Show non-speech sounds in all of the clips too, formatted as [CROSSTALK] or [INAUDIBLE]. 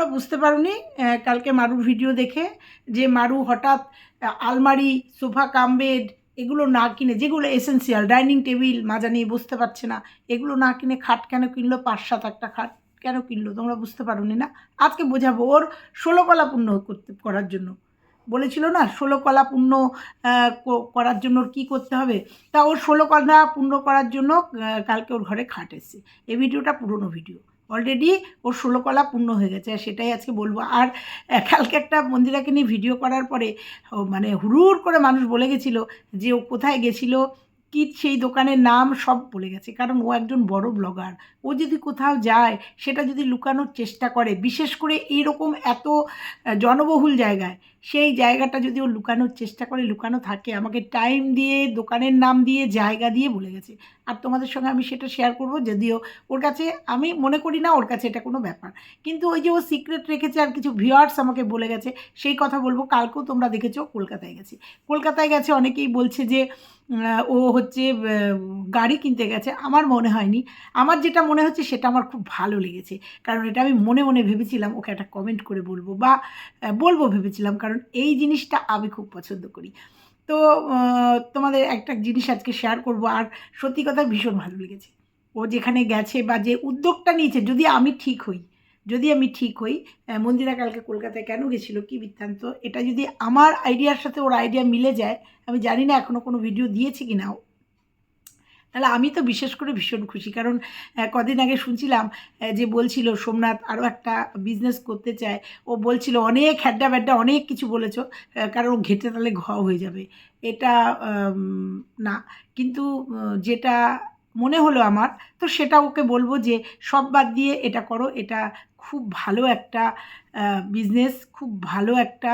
তোমরা বুঝতে পারোনি কালকে মারুর ভিডিও দেখে যে মারু হঠাৎ আলমারি, সোফা, কাম বেড এগুলো না কিনে, যেগুলো এসেন্সিয়াল ডাইনিং টেবিল মাজা নিয়ে বসতে পারছে না, এগুলো না কিনে খাট কেন কিনলো? পাঁচ সাত একটা খাট কেন কিনলো? তোমরা বুঝতে পারোনি না? আজকে বোঝাবো ওর ষোলো কলা পূর্ণ করতে, করার জন্য। বলেছিল না, ষোলো কলা পূর্ণ করার জন্য ওর কী করতে হবে? তা ওর ষোলো কলা পূর্ণ করার জন্য কালকে ওর ঘরে খাট এসছে। এই ভিডিওটা পুরনো ভিডিও অলরেডি ওর ষোলো কলা পূর্ণ হয়ে গেছে আর সেটাই আজকে বলব। আর কালকে একটা মন্দিরাকে নিয়ে ভিডিও করার পরে মানে হুড়ুর করে মানুষ বলে গেছিল যে ও কোথায় গেছিল কি সেই দোকানের নাম সব বলে গেছে। কারণ ও একজন বড় ব্লগার ও যদি কোথাও যায়, সেটা যদি লুকানোর চেষ্টা করে, বিশেষ করে এইরকম এত জনবহুল জায়গায়, সেই জায়গাটা যদি ও লুকানোর চেষ্টা করে, লুকানো থাকে, আমাকে টাইম দিয়ে, দোকানের নাম দিয়ে, জায়গা দিয়ে বলে গেছে। আর তোমাদের সঙ্গে আমি সেটা শেয়ার করব, যদিও ওর কাছে, আমি মনে করি না ওর কাছে এটা কোনো ব্যাপার। কিন্তু ওই যে ও সিক্রেট রেখেছে আর কিছু ভিউয়ার্স আমাকে বলে গেছে, সেই কথা বলব। কালকেও তোমরা দেখেছ, কলকাতায় গেছে। কলকাতায় গেছে, অনেকেই বলছে যে ও হচ্ছে গাড়ি কিনতে গেছে। আমার মনে হয়নি। আমার যেটা মনে হচ্ছে সেটা আমার খুব ভালো লেগেছে। কারণ এটা আমি মনে মনে ভেবেছিলাম, ওকে একটা কমেন্ট করে বলব বা বলব ভেবেছিলাম। কারণ এই জিনিসটা আমি খুব পছন্দ করি। তো তোমাদের একটা জিনিস আজকে শেয়ার করব। আর সত্যি কথা ভীষণ ভালো লেগেছে। ও যেখানে গেছে বা যে উদ্যোগটা নিয়েছে, যদি আমি ঠিক হই যদি আমি ঠিক হই মন্দিরা কালকে কলকাতায় কেন গেছিল, কী বৃত্তান্ত, এটা যদি আমার আইডিয়ার সাথে ওর আইডিয়া মিলে যায়, আমি জানি না এখনও কোনো ভিডিও দিয়েছে কি না। তাহলে আমি তো বিশেষ করে ভীষণ খুশি, কারণ কদিন আগে শুনছিলাম যে বলছিল সোমনাথ আরও একটা বিজনেস করতে চায়। ও বলছিল, অনেক হ্যাড্ডা ব্যাড্ডা, অনেক কিছু বলেছ কারণ ঘেটে তাহলে ঘ হয়ে যাবে। এটা না। কিন্তু যেটা মনে হলো আমার, তো সেটা ওকে বলব যে সব বাদ দিয়ে এটা করো, এটা খুব ভালো একটা বিজনেস খুব ভালো একটা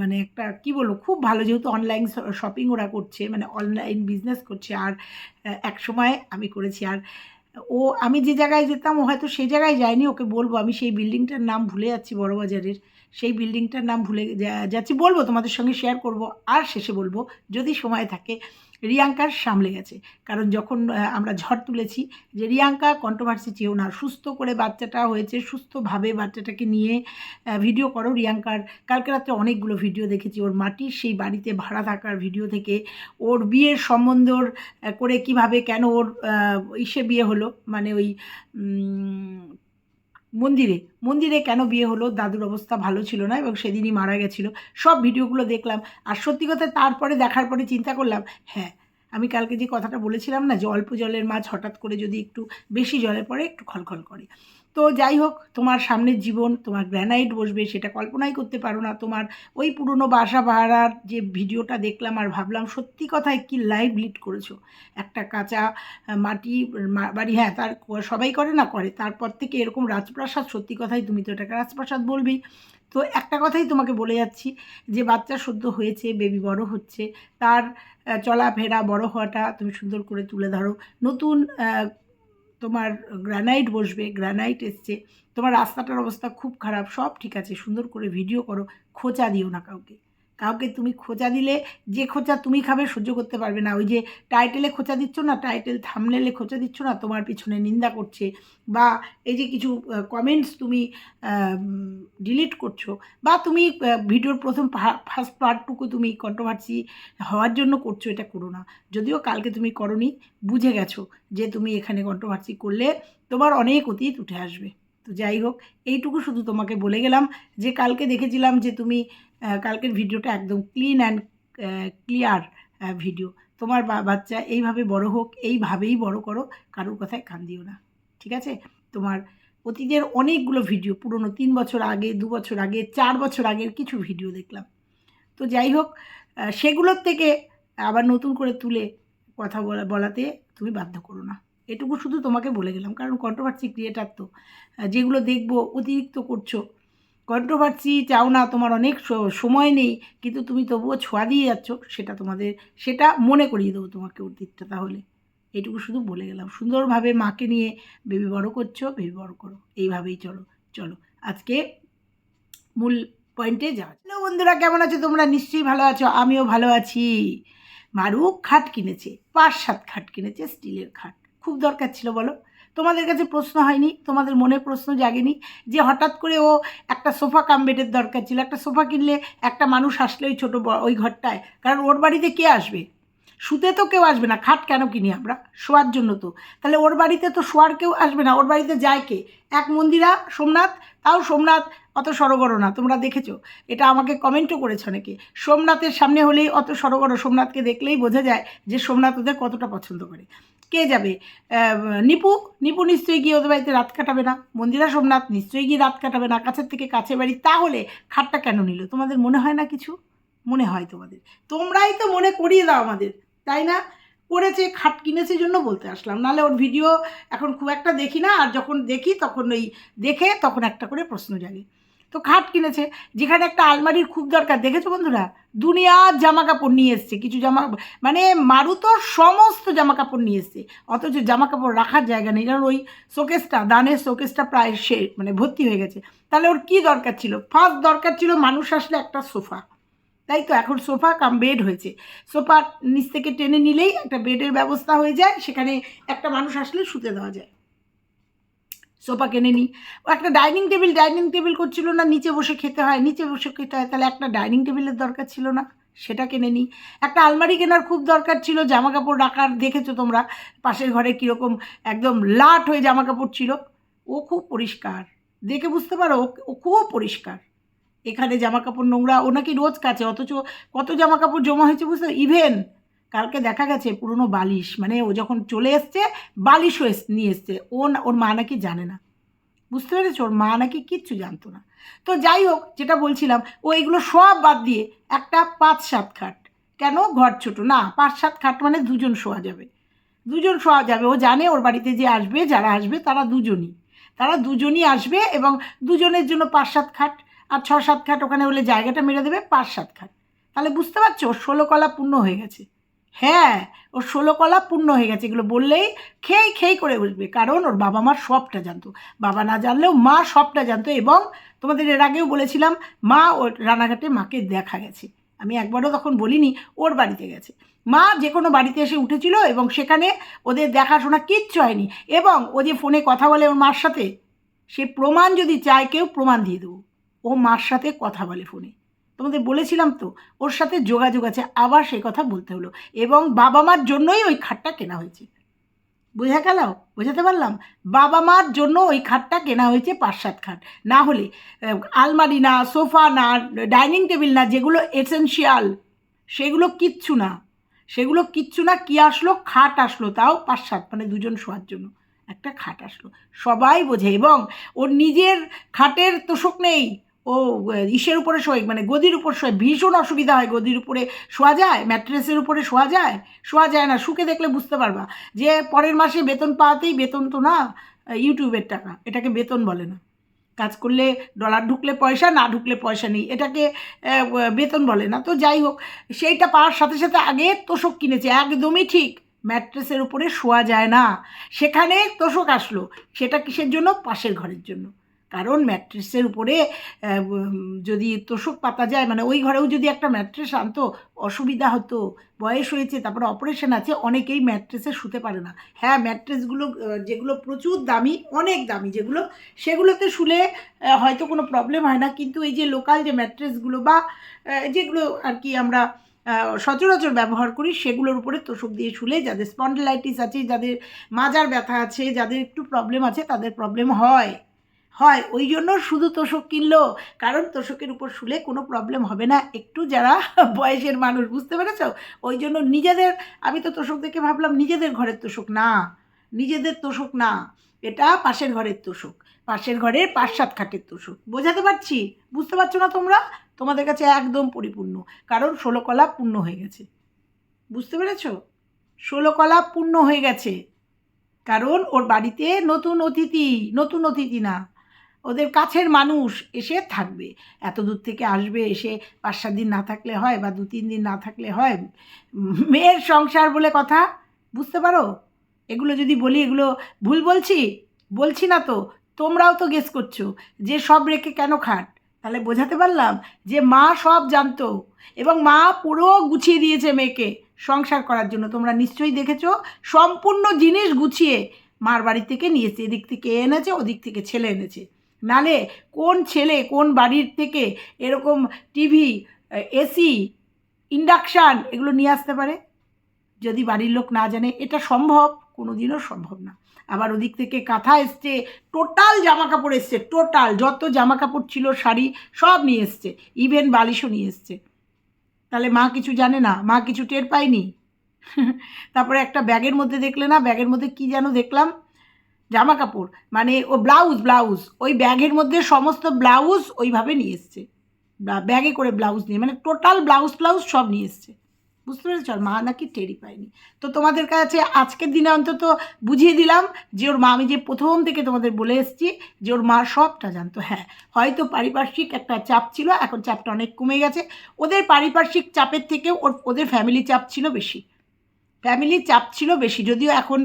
মানে একটা, কি বলব, খুব ভালো যেহেতু অনলাইন শপিং ওরা করছে মানে অনলাইন বিজনেস করছে, আর এক সময় আমি করেছি, আর ও, আমি যে জায়গায় যেতাম, ও হয়তো সেই জায়গায় যায়নি, ওকে বলব, আমি সেই বিল্ডিংটার নাম ভুলে যাচ্ছি বড়বাজারের সেই বিল্ডিংটার নাম ভুলে যাচ্ছি, বলব তোমাদের সঙ্গে শেয়ার করব, আর শেষে বলব, যদি সময় থাকে রিয়াঙ্কার সামলে গেছে। কারণ যখন আমরা ঝড় তুলেছি যে রিয়াঙ্কা কন্ট্রোভার্সি চেয়েও না, সুস্থ করে বাচ্চাটা হয়েছে, সুস্থভাবে বাচ্চাটাকে নিয়ে ভিডিও করো। রিয়াঙ্কার, কালকে রাত্রে অনেকগুলো ভিডিও দেখেছি। ওর মাটির সেই বাড়িতে ভাড়া থাকার ভিডিও থেকে, ওর বিয়ের সম্বন্ধ করে কীভাবে কেন ওর ইসে বিয়ে হলো মানে ওই মন্দিরে মন্দিরে কেন বিয়ে হলো, দাদুর অবস্থা ভালো ছিল না এবং সেদিনই মারা গেছিল, সব ভিডিওগুলো দেখলাম। আর সত্যি কথা, তারপরে দেখার পরে চিন্তা করলাম হ্যাঁ আমি কালকে যে কথাটা বলেছিলাম না যে অল্প জলের মাছ হঠাৎ করে যদি একটু বেশি জলে পড়ে, একটু খলখল করে। তো যাই হোক, তোমার সামনের জীবন, তোমার গ্র্যানাইট বসবে, সেটা কল্পনাই করতে পারো না। তোমার ওই পুরনো বাসা ভাড়ার যে ভিডিওটা দেখলাম আর ভাবলাম, সত্যি কথায় কি লাইভ লিড করেছ? একটা কাঁচা মাটি বাড়ি হ্যাঁ তার সবাই করে না, করে। তারপর থেকে এরকম রাজপ্রাসাদ, সত্যি কথাই তুমি তো এটাকে রাজপ্রাসাদ বলবেই। তো একটা কথাই তোমাকে বলে যাচ্ছি, যে বাচ্চা সদ্য হয়েছে বেবি বড় হচ্ছে, তার চলাফেরা বড় হওয়াটা তুমি সুন্দর করে তুলে ধরো। নতুন তোমার গ্রানাইট বসবে গ্রানাইট এসছে। তোমার রাস্তাটার অবস্থা খুব খারাপ, সব ঠিক আছে, সুন্দর করে ভিডিও করো, খোঁচা দিও না কাউকে। কাউকে তুমি খোঁচা দিলে, যে খোঁচা তুমি খাবে সহ্য করতে পারবে না। ওই যে টাইটেলে খোঁচা দিচ্ছ না, টাইটেল থামনেলে খোঁচা দিচ্ছ না, তোমার পিছনে নিন্দা করছে বা এই যে কিছু কমেন্টস তুমি ডিলিট করছ বা তুমি ভিডিওর প্রথম ফার্স্ট পার্টটুকু তুমি কন্ট্রোভার্সি হওয়ার জন্য করছ, এটা করো না। যদিও কালকে তুমি করনি, বুঝে গেছো যে তুমি এখানে কন্ট্রোভার্সি করলে তোমার অনেক অতীত উঠে আসবে। তো যাই হোক, এইটুকু শুধু তোমাকে বলে গেলাম যে কালকে দেখেছিলাম যে তুমি কালকের ভিডিওটা একদম ক্লিন অ্যান্ড ক্লিয়ার ভিডিও তোমার বাচ্চা এইভাবে বড় হোক, এইভাবেই বড় করো, কারোর কথায় কান দিও না। ঠিক আছে? তোমার অতীতের অনেকগুলো ভিডিও পুরনো তিন বছর আগে, দু বছর আগে, চার বছর আগের কিছু ভিডিও দেখলাম। তো যাই হোক সেগুলোর থেকে আবার নতুন করে তুলে কথা বলা, বলাতে তুমি বাধ্য করো না। এটুকু শুধু তোমাকে বলে গেলাম, কারণ কন্ট্রোভার্সি ক্রিয়েটার তো। যেগুলো দেখব, অতিরিক্ত করছ। কন্ট্রোভার্সি চাও না, তোমার অনেক সময় নেই, কিন্তু তুমি তবুও ছোঁয়া দিয়ে যাচ্ছ, সেটা তোমাদের, সেটা মনে করিয়ে দেবো তোমাকে দিকটা তাহলে। এটুকু শুধু বলে গেলাম। সুন্দরভাবে মাকে নিয়ে বেবি বড় করছ বেবি বড় করো। এইভাবেই চলো চলো। আজকে মূল পয়েন্টে যাওয়া হ্যালো বন্ধুরা, কেমন আছো তোমরা? নিশ্চয়ই ভালো আছো, আমিও ভালো আছি। মারু খাট কিনেছে পাঁচ সাত খাট কিনেছে, স্টিলের খাট। খুব দরকার ছিল, বলো? তোমাদের কাছে প্রশ্ন হয়নি, তোমাদের মনে প্রশ্ন জাগেনি যে হঠাৎ করে ও একটা সোফা কাম বেডের দরকার ছিল। একটা সোফা কিনলে একটা মানুষ আসলে ওই ছোটো ওই ঘরটায়। কারণ ওর বাড়িতে কে আসবে? শুতে তো কেউ আসবে না, খাট কেন কিনি আমরা? শোয়ার জন্য তো। তাহলে ওর বাড়িতে তো শোয়ার কেউ আসবে না, ওর বাড়িতে যায় কে? এক মন্দিরা, সোমনাথ? তাও সোমনাথ, অত সরগর না, তোমরা দেখেছ? এটা আমাকে কমেন্টও করেছ অনেকে। সোমনাথের সামনে হলেই অত সরগর সোমনাথকে দেখলেই বোঝা যায় যে সোমনাথ ওদের কতটা পছন্দ করে। কে যাবে? নিপু। নিপু নিশ্চয়ই গিয়ে ওদের বাড়িতে রাত কাটাবে না। মন্দিরা সোমনাথ নিশ্চয়ই গিয়ে রাত কাটাবে না, কাছের থেকে কাছে বাড়ি। তাহলে খাটটা কেন নিল? তোমাদের মনে হয় না কিছু? মনে হয় তোমাদের। তোমরাই তো মনে করিয়ে দাও আমাদের, তাই না? করেছে, খাট কিনেছে জন্য বলতে আসলাম। নাহলে ওর ভিডিও এখন খুব একটা দেখি না, আর যখন দেখি তখন ওই দেখে তখন একটা করে প্রশ্ন জাগে। তো খাট কিনেছে। যেখানে একটা আলমারির খুব দরকার। দেখেছ বন্ধুরা? দুনিয়ার জামা কাপড় নিয়ে এসছে। কিছু জামা মানে মারু তো সমস্ত জামা কাপড় নিয়ে এসছে। অথচ জামা কাপড় রাখার জায়গা নেই। কারণ ওই শোকেসটা, দানের শোকেসটা প্রায় সে মানে ভর্তি হয়ে গেছে। তাহলে ওর কী দরকার ছিল? ফার্স্ট দরকার ছিল মানুষ আসলে একটা সোফা। তাই তো? এখন সোফা কাম বেড হয়েছে। সোফা নিচ থেকে টেনে নিলেই একটা বেডের ব্যবস্থা হয়ে যায়। সেখানে একটা মানুষ আসলে শুতে দেওয়া যায়। সোফা কিনে নিই একটা ডাইনিং টেবিল ডাইনিং টেবিল করছিল না, নিচে বসে খেতে হয়, নিচে বসে খেতে হয়, তাহলে একটা ডাইনিং টেবিলের দরকার ছিল না, সেটা কিনে নিই একটা আলমারি কেনার খুব দরকার ছিল জামা কাপড় রাখার, দেখেছ তোমরা, পাশের ঘরে কীরকম একদম লাট হয়ে জামা কাপড় ছিল। ও খুব পরিষ্কার, দেখে বুঝতে পারো, ও- ও খুব পরিষ্কার। এখানে জামা কাপড় নোংরা, ও নাকি রোজ কাছে, অথচ কত জামা কাপড় জমা হয়েছে বুঝতে ইভেন কালকে দেখা গেছে পুরনো বালিশ মানে ও যখন চলে এসছে, বালিশও এস, নিয়ে এসছে। ও ওর মা নাকি জানে না। বুঝতে পেরেছ? ওর মা নাকি কিচ্ছু জানতো না। তো যাই হোক, যেটা বলছিলাম, ও এগুলো সব বাদ দিয়ে একটা পাঁচ সাত খাট। কেন? ঘর ছোট। না পাঁচ সাত খাট মানে দুজন শোয়া যাবে। দুজন শোয়া যাবে। ও জানে ওর বাড়িতে যে আসবে, যারা আসবে, তারা দুজনই। তারা দুজনই আসবে এবং দুজনের জন্য পাঁচ সাত খাট আর ছ সাত খাট ওখানে হলে জায়গাটা মেরে দেবে পাঁচ সাত খাট। তাহলে বুঝতে পারছ? ষোলো কলা পূর্ণ হয়ে গেছে। হ্যাঁ ওর ষোলো কলা পূর্ণ হয়ে গেছে। এগুলো বললেই খেই খেই করে বসবে কারণ ওর বাবা মার সবটা জানতো। বাবা না জানলেও মা সবটা জানতো এবং তোমাদের এর আগেও বলেছিলাম, মা ওর রানাঘাটে মাকে দেখা গেছে। আমি একবারও তখন বলিনি, ওর বাড়িতে গেছে। মা যে কোনো বাড়িতে এসে উঠেছিল এবং সেখানে ওদের দেখাশোনা কিচ্ছু হয়নি এবং ও যে ফোনে কথা বলে ওর মার সাথে, সে প্রমাণ যদি চায় কেউ প্রমাণ দিয়ে দেবো। ও মার সাথে কথা বলে ফোনে। তোমাদের বলেছিলাম তো, ওর সাথে যোগাযোগ আছে। আবার সেই কথা বলতে হলো। এবং বাবা মার জন্যই ওই খাটটা কেনা হয়েছে। বোঝা গেল বোঝাতে পারলাম? বাবা মার জন্য ওই খাটটা কেনা হয়েছে পাঁচ সাত খাট। না হলে আলমারি না, সোফা না, ডাইনিং টেবিল না, যেগুলো এসেনশিয়াল, সেগুলো কিচ্ছু না। সেগুলো কিচ্ছু না, কি আসলো? খাট আসলো তাও পাঁচ সাত মানে দুজন শোয়ার জন্য। একটা খাট আসলো। সবাই বোঝে এবং ওর নিজের খাটের তোষক নেই। ও ইসের উপরে শোয় মানে গদির উপর শোয়, ভীষণ অসুবিধা হয় গদির উপরে। শোয়া যায়? ম্যাট্রেসের উপরে শোয়া যায়? শোয়া যায় না, শুকে দেখলে বুঝতে পারবা। যে পরের মাসে বেতন পাওয়াতেই, বেতন তো না ইউটিউবের টাকা। এটাকে বেতন বলে না। কাজ করলে ডলার ঢুকলে পয়সা, না ঢুকলে পয়সা নেই। এটাকে বেতন বলে না। তো যাই হোক, সেইটা পাওয়ার সাথে সাথে আগে তোষক কিনেছে। একদমই ঠিক। ম্যাট্রেসের উপরে শোয়া যায় না। সেখানে তোষক আসলো। সেটা কিসের জন্য? পাশের ঘরের জন্য। কারণ ম্যাট্রেসের উপরে যদি তোষক পাতা যায় মানে ওই ঘরেও যদি একটা ম্যাট্রেস আনতো, অসুবিধা হতো, বয়স হয়েছে, তারপরে অপারেশন আছে, অনেকেই ম্যাট্রেসে শুতে পারে না। হ্যাঁ ম্যাট্রেসগুলো যেগুলো প্রচুর দামি, অনেক দামি যেগুলো, সেগুলোতে শুলে হয়তো কোনো প্রবলেম হয় না, কিন্তু এই যে লোকাল যে ম্যাট্রেসগুলো বা যেগুলো আর কি আমরা সচরাচর ব্যবহার করি, সেগুলোর উপরে তোষক দিয়ে শুলে, যাদের স্পন্ডলাইটিস আছে, যাদের মাজার ব্যথা আছে, যাদের একটু প্রবলেম আছে, তাদের প্রবলেম হয়। হয় ওই জন্য শুধু তোষক কিনলো, কারণ তোষকের উপর শুলে কোনো প্রবলেম হবে না। একটু যারা [LAUGHS] বয়সের মানুষ, বুঝতে পেরেছ? ওই জন্য নিজেদের, আমি তো তোষক দেখে ভাবলাম নিজেদের ঘরের তোষক না, নিজেদের তোষক না, এটা পাশের ঘরের তোষক, পাশের ঘরের পাঁচ সাত খাটের তোষক। বোঝাতে পারছি? বুঝতে পারছ না তোমরা? তোমাদের কাছে একদম পরিপূর্ণ, কারণ ষোলো কলা পূর্ণ হয়ে গেছে। বুঝতে পেরেছ? ষোলো কলা পূর্ণ হয়ে গেছে, কারণ ওর বাড়িতে নতুন অতিথি নতুন অতিথি না। ওদের কাছের মানুষ এসে থাকবে। এত দূর থেকে আসবে, এসে পাঁচ সাত দিন না থাকলে হয় বা দু তিন দিন না থাকলে হয়, মেয়ের সংসার বলে কথা, বুঝতে পারো? এগুলো যদি বলি, এগুলো ভুল বলছি? বলছি না তো, তোমরাও তো গেস করছ, যে সব রেখে কেন খাট? তাহলে বোঝাতে পারলাম যে মা সব জানতো এবং মা পুরো গুছিয়ে দিয়েছে মেয়েকে সংসার করার জন্য। তোমরা নিশ্চয়ই দেখেছ, সম্পূর্ণ জিনিস গুছিয়ে মার বাড়ি থেকে নিয়ে এসছে। এদিক থেকে এনেছে, ওদিক থেকে ছেলে এনেছে। নালে কোন ছেলে কোন বাড়ির থেকে এরকম টিভি এসি, ইন্ডাকশান এগুলো নিয়ে আসতে পারে? যদি বাড়ির লোক না জানে, এটা সম্ভব? কোনো দিনও সম্ভব না। আবার ওদিক থেকে কাঁথা এসছে, টোটাল জামা কাপড় এসছে, টোটাল যত জামা কাপড় ছিল, শাড়ি সব নিয়ে এসছে, ইভেন বালিশও নিয়ে এসছে। তাহলে মা কিছু জানে না? মা কিছু টের পায়নি? [LAUGHS] তারপরে একটা ব্যাগের মধ্যে দেখলে না? ব্যাগের মধ্যে কি যেন দেখলাম? জামা কাপড় মানে ও ব্লাউজ ব্লাউজ ওই ব্যাগের মধ্যে সমস্ত ব্লাউজ ওইভাবে নিয়ে এসছে। ব্যাগে করে ব্লাউজ নিয়ে মানে টোটাল ব্লাউজ ব্লাউজ সব নিয়ে এসছে। বুঝতে পেরেছ? আর মা নাকি টেরি পায়নি। তো তোমাদের কাছে আজকের দিনে অন্তত বুঝিয়ে দিলাম যে ওর মা, আমি যে প্রথম থেকে তোমাদের বলে এসেছি যে ওর মা সবটা জানতো। হ্যাঁ হয়তো পারিপার্শ্বিক একটা চাপ ছিল, এখন চাপটা অনেক কমে গেছে। ওদের পারিপার্শ্বিক চাপের থেকেও ওর, ওদের ফ্যামিলি চাপ ছিল বেশি। ফ্যামিলির চাপ ছিল বেশি। যদিও এখন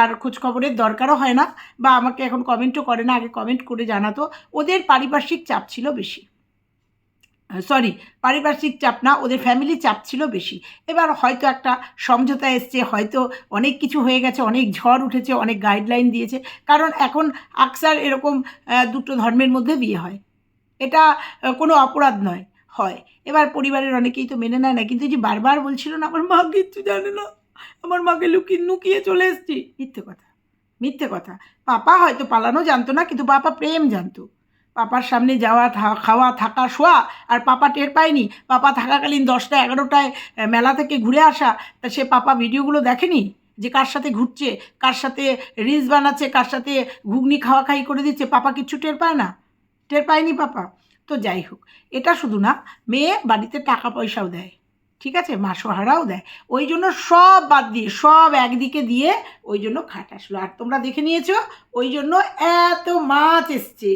আর খোঁজখবরের দরকারও হয় না, বা আমাকে এখন কমেন্টও করে না, আগে কমেন্ট করে জানাতো। ওদের পারিপার্শ্বিক চাপ ছিল বেশি। সরি পারিপার্শ্বিক চাপ না, ওদের ফ্যামিলির চাপ ছিল বেশি। এবার হয়তো একটা সমঝোতা এসছে, হয়তো অনেক কিছু হয়ে গেছে, অনেক ঝড় উঠেছে, অনেক গাইডলাইন দিয়েছে। কারণ এখন আকসার এরকম দুটো ধর্মের মধ্যে বিয়ে হয়। এটা কোনো অপরাধ নয়, হয়। এবার পরিবারের অনেকেই তো মেনে নেয় না, কিন্তু যে বারবার বলছিল না, আমার মা কিচ্ছু জানে না। আমার মাকে লুকিয়ে লুকিয়ে চলে এসেছি। মিথ্যে কথা মিথ্যে কথা। পাপা হয়তো পালানো জানতো না, কিন্তু পাপা প্রেম জানতো। পাপার সামনে যাওয়া খাওয়া, থাকা, শোয়া, আর পাপা টের পায়নি। পাপা থাকাকালীন দশটা, এগারোটায় মেলা থেকে ঘুরে আসা। তা সে পাপা ভিডিওগুলো দেখেনি? যে কার সাথে ঘুরছে, কার সাথে রিলস বানাচ্ছে, কার সাথে ঘুগনি খাওয়া খাই করে দিচ্ছে, পাপা কিচ্ছু টের পায় না? টের পায়নি পাপা? তো যাই হোক, এটা শুধু না, মেয়ে বাড়িতে টাকা পয়সাও দেয়। ঠিক আছে? মাসোহারাও দেয়। ওই জন্য সব বাদ দিয়ে, সব একদিকে দিয়ে ওই জন্য খাট আসলো। আর তোমরা দেখে নিয়েছো, ওই জন্য এত মাছ এসছে।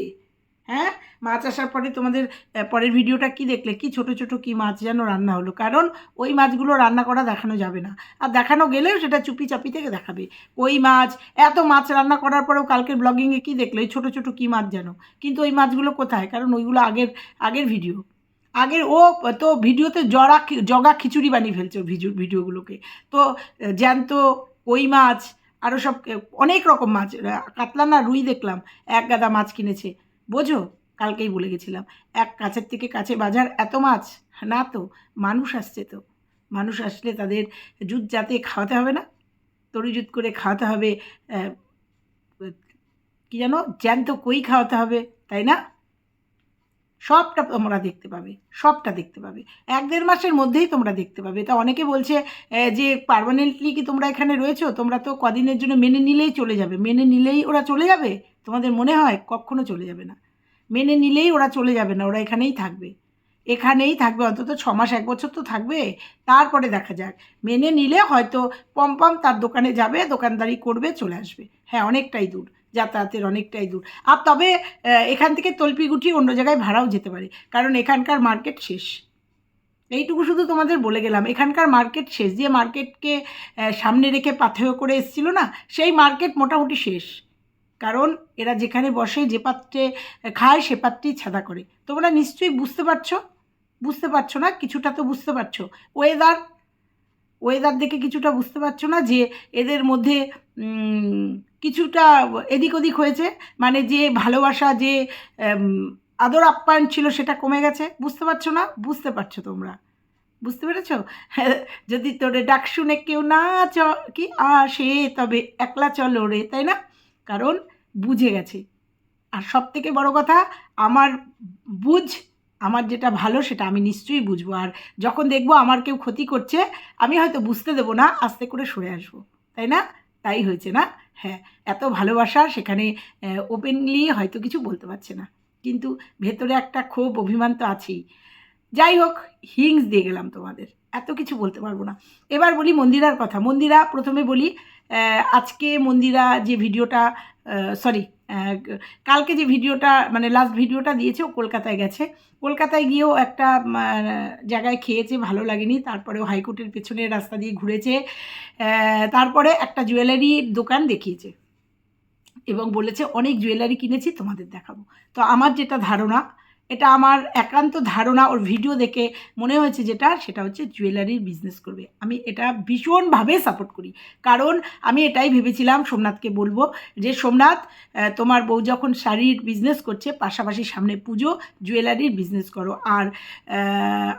হ্যাঁ? মাছ আসার পরে তোমাদের পরের ভিডিওটা কি দেখলে? কি ছোট ছোট কি মাছ যেন রান্না হলো? কারণ ওই মাছগুলো রান্না করা দেখানো যাবে না। আর দেখানো গেলেও সেটা চুপি চাপি থেকে দেখাবে। ওই মাছ, এত মাছ রান্না করার পরেও কালকের ব্লগিংয়ে কি দেখল? ওই ছোটো ছোটো কী মাছ যেন? কিন্তু ওই মাছগুলো কোথায়? কারণ ওইগুলো আগের আগের ভিডিও আগের ও, তো ভিডিওতে জরা জগা খিচুড়ি বানিয়ে ফেলছে ভিডিওগুলোকে। তো জ্যান্ত, কই মাছ আরও সব অনেক রকম মাছ কাতলা না রুই দেখলাম, এক গাদা মাছ কিনেছে। বোঝো? কালকেই বলে গেছিলাম, এক কাছের থেকে কাছে বাজার এত মাছ? না তো, মানুষ আসছে তো। মানুষ আসলে তাদের জুত যাতে খাওয়াতে হবে না তরিজুত করে খাওয়াতে হবে কি জানো জ্যান্ত কই খাওয়াতে হবে, তাই না? সবটা তোমরা দেখতে পাবে, সবটা দেখতে পাবে। এক দেড় মাসের মধ্যেই তোমরা দেখতে পাবে। তা অনেকে বলছে যে পার্মানেন্টলি কি তোমরা এখানে রয়েছো? তোমরা তো কদিনের জন্য মেনে নিলেই চলে যাবে। মেনে নিলেই ওরা চলে যাবে? তোমাদের মনে হয়? কখনো চলে যাবে না। মেনে নিলেই ওরা চলে যাবে না, ওরা এখানেই থাকবে। এখানেই থাকবে, অন্তত ছ মাস, এক বছর তো থাকবে। তারপরে দেখা যাক। মেনে নিলে হয়তো পম্পম তার দোকানে যাবে, দোকানদারি করবে, চলে আসবে। হ্যাঁ অনেকটাই দূর। যাতায়াতের অনেকটাই দূর। আর তবে এখান থেকে তল্পি গুটিয়ে অন্য জায়গায় ভাড়াও যেতে পারে, কারণ এখানকার মার্কেট শেষ। এইটুকু শুধু তোমাদের বলে গেলাম, এখানকার মার্কেট শেষ। যে মার্কেটকে সামনে রেখে পাথেয় করে এসেছিল না, সেই মার্কেট মোটামুটি শেষ। কারণ এরা যেখানে বসে যে পাত্রে খায় সে পাত্রেই ছাদা করে। তোমরা নিশ্চয়ই বুঝতে পারছ? বুঝতে পারছ না? কিছুটা তো বুঝতে পারছ। ওয়েদার ওয়েদার দেখে কিছুটা বুঝতে পারছ না যে এদের মধ্যে কিছুটা এদিক ওদিক হয়েছে মানে যে ভালোবাসা, যে আদর আপ্যায়ন ছিল সেটা কমে গেছে, বুঝতে পারছ না? বুঝতে পারছ তোমরা। বুঝতে পেরেছ? [LAUGHS] যদি তোরে ডাক শুনে কেউ না চ, কি? আসে তবে একলা চলো রে, তাই না? কারণ বুঝে গেছে। আর সব থেকে বড় কথা, আমার বুঝ আমার যেটা ভালো সেটা আমি নিশ্চয়ই বুঝব। আর যখন দেখব আমার কেউ ক্ষতি করছে, আমি হয়তো বুঝতে দেবো না, আস্তে করে সরে আসব। তাই না? তাই হয়েছে না? হ্যাঁ এত ভালোবাসা সেখানে ওপেনলি হয়তো কিছু বলতে পারছে না। কিন্তু ভেতরে একটা ক্ষোভ, অভিমান তো আছেই। যাই হোক হিংস দিয়ে গেলাম তোমাদের। এত কিছু বলতে পারব না। এবার বলি মন্দিরার কথা। মন্দিরা, প্রথমে বলি আজকে মন্দিরা যে ভিডিওটা সরি কালকে যে ভিডিওটা মানে লাস্ট ভিডিওটা দিয়েছে, ও কলকাতায় গেছে। কলকাতায় গিয়েও একটা জায়গায় খেয়েছে, ভালো লাগেনি। তারপরেও হাইকোর্টের পেছনে রাস্তা দিয়ে ঘুরেছে। তারপরে একটা জুয়েলারি দোকান দেখিয়েছে। এবং বলেছে, অনেক জুয়েলারি কিনেছি, তোমাদের দেখাবো। তো আমার যেটা ধারণা এটা আমার একান্ত ধারণা, ওর ভিডিও দেখে মনে হয়েছে যেটা, সেটা হচ্ছে জুয়েলারির বিজনেস করবে। আমি এটা ভীষণভাবে সাপোর্ট করি। কারণ আমি এটাই ভেবেছিলাম, সোমনাথকে বলব যে, সোমনাথ তোমার বউ যখন শাড়ির বিজনেস করছে, পাশাপাশি সামনে পুজো জুয়েলারির বিজনেস করো। আর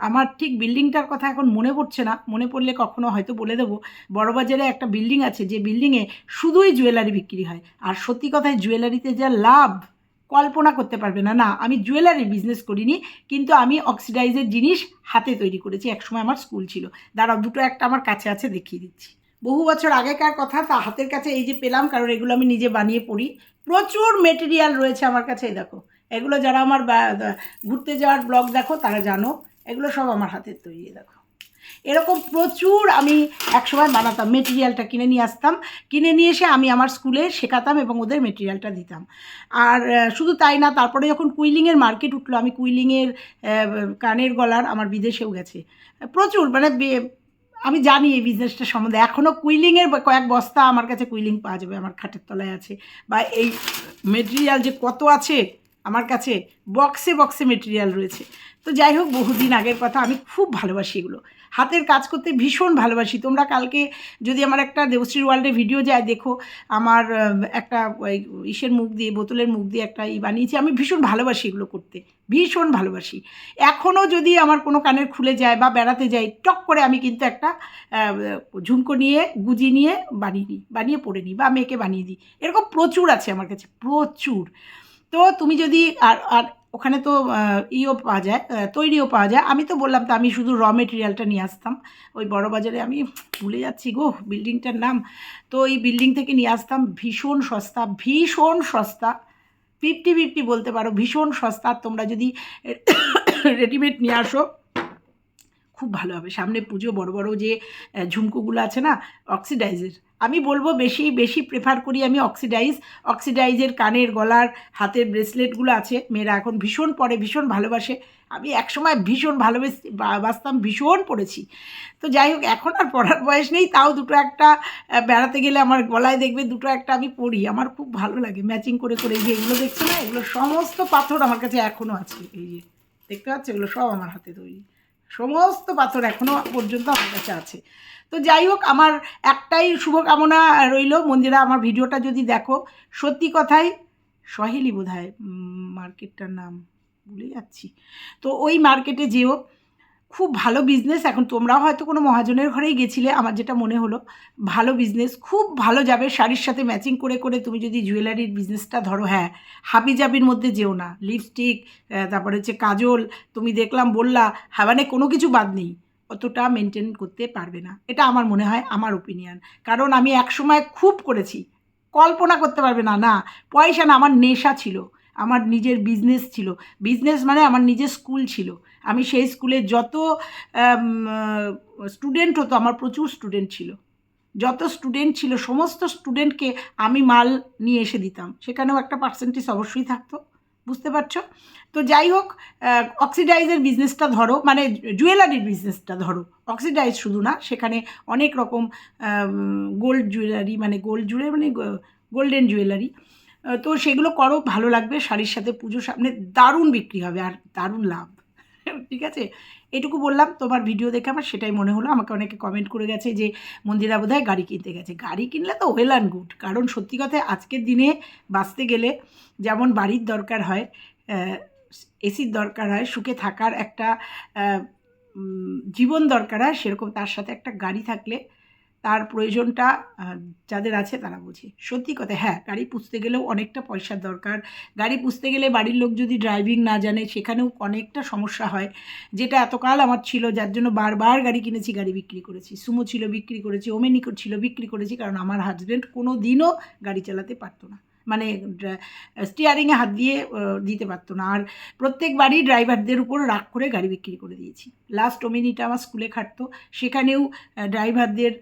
আমার ঠিক বিল্ডিংটার কথা এখন মনে পড়ছে না। মনে পড়লে কখনো হয়তো বলে দেবো, বড়বাজারে একটা বিল্ডিং আছে, যে বিল্ডিংয়ে শুধুই জুয়েলারি বিক্রি হয়। আর সত্যি কথায় জুয়েলারিতে যা লাভ কল্পনা করতে পারবে না না, আমি জুয়েলারি বিজনেস করিনি, কিন্তু আমি অক্সিডাইজের জিনিস হাতে তৈরি করেছি, একসময় আমার স্কুল ছিল। দাঁড়াও, দুটো একটা আমার কাছে আছে, দেখিয়ে দিচ্ছি। বহু বছর আগেকার কথা, তা হাতের কাছে এই যে পেলাম, কারণ এগুলো আমি নিজে বানিয়ে পড়ি। প্রচুর মেটেরিয়াল রয়েছে আমার কাছে, এই দেখো। এগুলো যারা আমার ঘুরতে যাওয়ার ব্লগ দেখো, তারা জানো, এগুলো সব আমার হাতের তৈরি দেখো। এরকম প্রচুর আমি একসময় বানাতাম মেটেরিয়ালটা কিনে নিয়ে আসতাম। কিনে নিয়ে এসে আমি আমার স্কুলে শেখাতাম এবং ওদের মেটেরিয়ালটা দিতাম। আর শুধু তাই না, তারপরে যখন কুইলিংয়ের মার্কেট উঠল, আমি কুইলিংয়ের কানের গলার আমার বিদেশেও গেছে। প্রচুর মানে আমি জানি এই বিজনেসটা সম্বন্ধে। এখনও কুইলিংয়ের কয়েক বস্তা আমার কাছে কুইলিং পাওয়া যাবে, আমার খাটের তলায় আছে। বা এই মেটেরিয়াল যে কত আছে আমার কাছে বক্সে বক্সে মেটেরিয়াল রয়েছে। তো যাই হোক, বহুদিন আগের কথা, আমি খুব ভালোবাসি এগুলো। হাতের কাজ করতে ভীষণ ভালোবাসি। তোমরা কালকে যদি আমার একটা দেবশ্রীর ওয়ার্ল্ডে ভিডিও যায়, দেখো, আমার একটা ইসের মুখ দিয়ে, বোতলের মুখ দিয়ে একটা ই বানিয়েছি। আমি ভীষণ ভালোবাসি এগুলো করতে। ভীষণ ভালোবাসি। এখনও যদি আমার কোনো কানের খুলে যায় বা বেড়াতে যাই, টক করে আমি কিন্তু একটা ঝুমকো নিয়ে, গুজি নিয়ে বানিয়ে নিই, বানিয়ে পরে নিই বা মেয়েকে বানিয়ে দিই। এরকম প্রচুর আছে আমার কাছে, প্রচুর। তো তুমি যদি আর আর ওখানে তো ইও পাওয়া যায় তৈরিও পাওয়া যায়। আমি তো বললাম তো আমি শুধু র মেটেরিয়ালটা নিয়ে আসতাম। ওই বড় বাজারে আমি ভুলে যাচ্ছি গো বিল্ডিংটার নাম। তো এই বিল্ডিং থেকে নিয়ে আসতাম ভীষণ সস্তা ভীষণ সস্তা। ফিফটি ফিফটি বলতে পারো, ভীষণ সস্তা। তোমরা যদি [COUGHS] রেডিমেড নিয়ে আসো খুব ভালো হবে। সামনে পুজো, বড় বড় যে ঝুমকোগুলো আছে না, অক্সিডাইজের। আমি বলব বেশি বেশি প্রেফার করি আমি অক্সিডাইজ। অক্সিডাইজের কানের, গলার, হাতের ব্রেসলেটগুলো আছে। মেয়েরা এখন ভীষণ পরে, ভীষণ ভালোবাসে। আমি একসময় ভীষণ ভালোবেস, বা- বাসতাম ভীষণ পড়েছি। তো যাই হোক, এখন আর পড়ার বয়স নেই। তাও দুটো একটা বেড়াতে গেলে আমার গলায় দেখবে দুটো একটা আমি পড়ি। আমার খুব ভালো লাগে। ম্যাচিং করে করে এই যে এগুলো দেখছ না, এগুলো সমস্ত পাথর আমার কাছে এখনও আছে। এই যে, দেখতে পাচ্ছ? এগুলো সব আমার হাতে তৈরি। সমস্ত পাথর এখনও পর্যন্ত আমার কাছে আছে। তো যাই হোক, আমার একটাই শুভকামনা রইল। মন্দিরা আমার ভিডিওটা যদি দেখো, সত্যি কথাই সহেলি বোধ হয় মার্কেটটার নাম ভুলে যাচ্ছি। তো ওই মার্কেটে যেও। খুব ভালো বিজনেস এখন তোমরাও হয়তো কোনো মহাজনের ঘরেই গেছিলে, আমার যেটা মনে হলো, ভালো বিজনেস খুব ভালো যাবে শাড়ির সাথে ম্যাচিং করে করে তুমি যদি জুয়েলারির বিজনেসটা ধরো হ্যাঁ হাবি জাবির মধ্যে যেও না লিপস্টিক তারপরে হচ্ছে কাজল, তুমি দেখলাম বললা হ্যাঁ কোনো কিছু বাদ নেই, অতটা মেনটেন করতে পারবে না, এটা আমার মনে হয়, আমার ওপিনিয়ন কারণ আমি একসময় খুব করেছি, কল্পনা করতে পারবে না না, পয়সা না, আমার নেশা ছিল, আমার নিজের বিজনেস ছিল বিজনেস মানে আমার নিজের স্কুল ছিল আমি সেই স্কুলে যত স্টুডেন্ট হতো, আমার প্রচুর স্টুডেন্ট ছিল। যত স্টুডেন্ট ছিল, সমস্ত স্টুডেন্টকে আমি মাল নিয়ে এসে দিতাম। সেখানেও একটা পার্সেন্টেজ অবশ্যই থাকতো। বুঝতে পারছ? তো যাই হোক অক্সিডাইজের বিজনেসটা ধরো মানে জুয়েলারির বিজনেসটা ধরো। অক্সিডাইজ শুধু না, সেখানে অনেক রকম গোল্ড জুয়েলারি মানে গোল্ড জুয়েলারি মানে গোল্ডেন জুয়েলারি তো সেগুলো করো, ভালো লাগবে। শাড়ির সাথে পুজোর সামনে দারুণ বিক্রি হবে, আর দারুণ লাভ। ঠিক আছে? এটুকু বললাম, তোমার ভিডিও দেখে আমার সেটাই মনে হলো। আমাকে অনেকে কমেন্ট করে গেছে যে, মন্দিরা বোধহয় গাড়ি কিনতে গেছে। গাড়ি কিনলে তো ওয়েল অ্যান্ড গুড কারণ সত্যি কথা, আজকের দিনে বাঁচতে গেলে যেমন বাড়ির দরকার হয় এসির দরকার হয়, সুখে থাকার একটা জীবন দরকার হয়, সেরকম তার সাথে একটা গাড়ি থাকলে তার প্রয়োজনটা যাদের আছে তারা বোঝে। সত্যি কথা হ্যাঁ গাড়ি পুষতে গেলেও অনেকটা পয়সার দরকার। গাড়ি পুষতে গেলে বাড়ির লোক যদি ড্রাইভিং না জানে, সেখানেও অনেকটা সমস্যা হয়। যেটা এতকাল আমার ছিল, যার জন্য বারবার গাড়ি কিনেছি, গাড়ি বিক্রি করেছি। সুমো ছিল বিক্রি করেছি ওমেনিকো ছিল বিক্রি করেছি, কারণ আমার হাজব্যান্ড কোনো দিনও গাড়ি চালাতে পারতো না। মানে স্টিয়ারিংয়ে হাত দিয়ে দিতে পারতো না। আর প্রত্যেক বাড়ি ড্রাইভারদের উপর রাগ করে গাড়ি বিক্রি করে দিয়েছি। লাস্ট ওমিনিটা আমার স্কুলে খাটতো। সেখানেও ড্রাইভারদের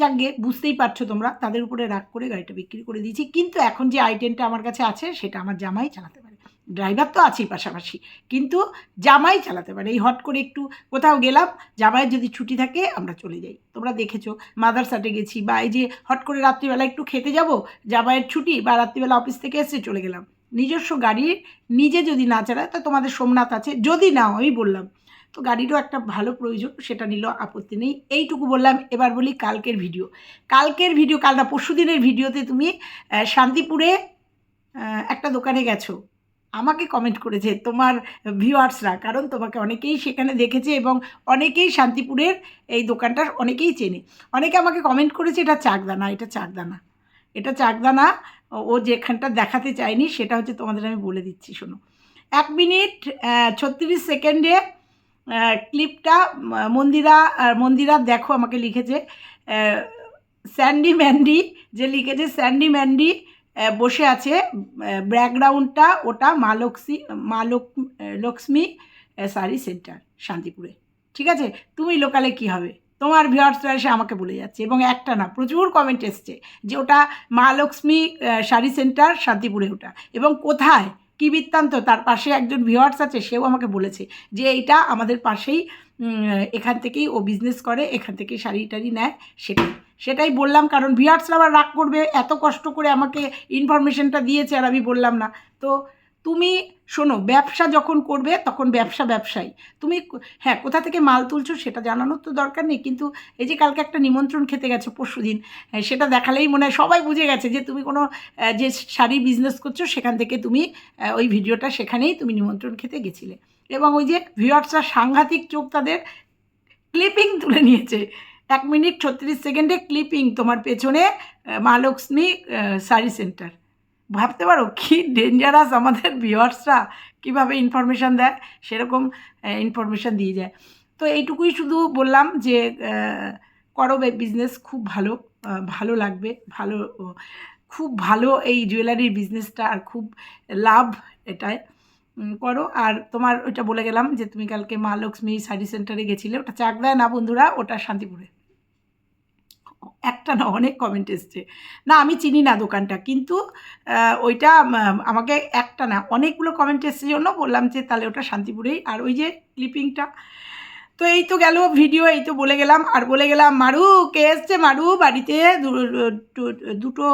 যাকে বুঝতেই পারছ তোমরা, তাদের উপরে রাগ করে গাড়িটা বিক্রি করে দিয়েছি। কিন্তু এখন যে আইটেমটা আমার কাছে আছে, সেটা আমার জামাই চালাতে পারে। ড্রাইভার তো আছেই পাশাপাশি, কিন্তু জামাই চালাতে পারে। এই হট করে একটু কোথাও গেলাম, জামাইয়ের যদি ছুটি থাকে, আমরা চলে যাই। তোমরা দেখেছ মাদারসাটে গেছি, বা এই যে হট করে রাত্রিবেলা একটু খেতে যাব, জামাইয়ের ছুটি, বা রাত্রিবেলা অফিস থেকে এসে চলে গেলাম। নিজস্ব গাড়ি নিজে যদি না চালায়, তা তোমাদের সোমনাথ আছে। যদি নাও আমি বললাম তো গাড়িরও একটা ভালো প্রয়োজন, সেটা নিল আপত্তি নেই। এইটুকু বললাম, এবার বলি কালকের ভিডিও। কালকের ভিডিও, কাল না পরশু দিনের ভিডিওতে তুমি শান্তিপুরে একটা দোকানে গেছো। আমাকে কমেন্ট করেছে তোমার ভিউয়ার্সরা কারণ তোমাকে অনেকেই সেখানে দেখেছে এবং অনেকেই শান্তিপুরের এই দোকানটা অনেকেই চেনে। অনেকে আমাকে কমেন্ট করেছে, এটা চাকদানা এটা চাকদানা এটা চাকদানা, ও যেখানটা দেখাতে চায়নি, সেটা হচ্ছে তোমাদের আমি বলে দিচ্ছি, শোনো। এক মিনিট ছত্রিশ সেকেন্ডে ক্লিপটা মন্দিরা মন্দিরা দেখো আমাকে লিখেছে। স্যান্ডি ম্যান্ডি, যে লিখেছে স্যান্ডি ম্যান্ডি বসে আছে। ব্যাকগ্রাউন্ডটা ওটা মা লক্ষ্মী মা লক্ষ্মী শাড়ি সেন্টার শান্তিপুরে। ঠিক আছে? তুমি লোকালে কি হবে? তোমার ভিউয়ার্সরা এসে আমাকে বলে যাচ্ছে। এবং একটা না, প্রচুর কমেন্ট এসছে যে ওটা মা লক্ষ্মী শাড়ি সেন্টার শান্তিপুরে ওটা। এবং কোথায়? কী বৃত্তান্ত? তার পাশে একজন ভিউয়ার্স আছে, সেও আমাকে বলেছে যে এইটা আমাদের পাশেই এখান থেকেই ও বিজনেস করে, এখান থেকে শাড়ি টাড়ি নেয় সেটাই সেটাই বললাম, কারণ ভিউয়ার্সরা আবার রাগ করবে, এত কষ্ট করে আমাকে ইনফরমেশনটা দিয়েছে আর আমি বললাম না। তো তুমি শোনো ব্যবসা যখন করবে তখন ব্যবসা ব্যবসায়ী। তুমি হ্যাঁ কোথা থেকে মাল তুলছো সেটা জানানোর তো দরকার নেই কিন্তু এই যে কালকে একটা নিমন্ত্রণ খেতে গেছো পরশু দিন সেটা দেখালেই মনে হয় সবাই বুঝে গেছে যে তুমি কোনো যে শাড়ি বিজনেস করছ সেখান থেকে তুমি ওই ভিডিওটা সেখানেই তুমি নিমন্ত্রণ খেতে গেছিলে। এবং ওই যে ভিউয়ার্সরা সাংঘাতিক চোখ তাদের ক্লিপিং তুলে নিয়েছে। এক মিনিট ছত্রিশ সেকেন্ডে ক্লিপিং তোমার পেছনে আহ, মা লক্ষ্মী শাড়ি সেন্টার ভাবতে পারো কি ডেঞ্জারাস আমাদের ভিউয়ার্সরা কীভাবে ইনফরমেশান দেয়? সেরকম ইনফরমেশান দিয়ে যায়। তো এইটুকুই শুধু বললাম যে করো বিজনেস খুব ভালো ভালো লাগবে, ভালো খুব ভালো এই জুয়েলারির বিজনেসটা আর খুব লাভ এটায়। করো, আর তোমার ওইটা বলে গেলাম যে, তুমি কালকে মা লক্ষ্মী শাড়ি সেন্টারে গেছিলে, ওটা চাকদায় না বন্ধুরা, ওটা শান্তিপুরে। একটা না, অনেক কমেন্ট এসছে। না, আমি চিনি না দোকানটা, কিন্তু ওইটা আমাকে একটা না, অনেকগুলো কমেন্ট এসছে জন্য বললাম যে তাহলে ওটা শান্তিপুরেই। আর ওই যে ক্লিপিংটা তো এই তো গেল ভিডিও এই তো বলে গেলাম। আর বলে গেলাম, মারু, কে এসছে? মারু, বাড়িতে দুটো,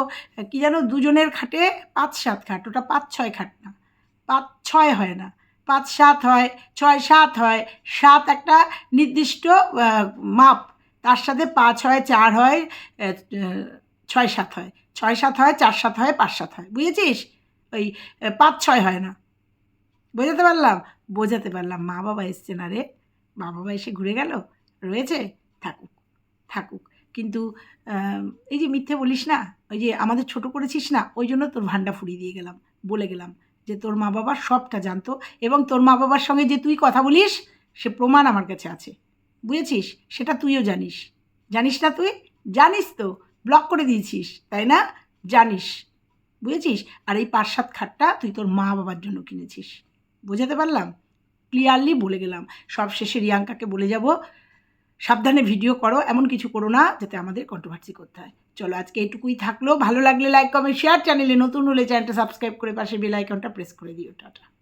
কি যেন দুজনের খাটে পাঁচ সাত খাট, ওটা পাঁচ ছয় খাট না, পাঁচ ছয় হয় না, পাঁচ সাত হয়, ছয় সাত হয়, সাত একটা নির্দিষ্ট মাপ তার সাথে পাঁচ হয় চার হয় ছয় সাত হয়। ছয় সাত হয়, চার সাত হয়, পাঁচ সাত হয়। বুঝেছিস? ওই পাঁচ ছয় হয় না। বোঝাতে পারলাম? বোঝাতে পারলাম। মা বাবা এসছে না রে। মা বাবা এসে ঘুরে গেল। রয়েছে? থাকুক থাকুক। কিন্তু এই যে মিথ্যে বলিস না, ওই যে আমাদের ছোট করেছিস না, ওই জন্য তোর ভান্ডা ফুরিয়ে দিয়ে গেলাম, বলে গেলাম যে তোর মা বাবা সবটা জানতো এবং তোর মা বাবার সঙ্গে যে তুই কথা বলিস, সে প্রমাণ আমার কাছে আছে। বুঝেছিস? সেটা তুইও জানিস। জানিস না তুই? জানিস তো। ব্লক করে দিয়েছিস, তাই না? জানিস। বুঝেছিস? আর এই পাঁচ সাত খাটটা তুই তোর মা বাবার জন্য কিনেছিস। বোঝাতে পারলাম? ক্লিয়ারলি বলে গেলাম। সব শেষে রিয়াঙ্কাকে বলে যাব, সাবধানে ভিডিও করো, এমন কিছু করো না যাতে আমাদের কন্ট্রোভার্সি করতে হয়। চলো, আজকে এটুকুই থাকল। ভালো লাগলে লাইক কমেন্ট শেয়ার চ্যানেলে নতুন হলে চ্যানেলটা সাবস্ক্রাইব করে পাশে বেল আইকনটা প্রেস করে দিও। টাটা।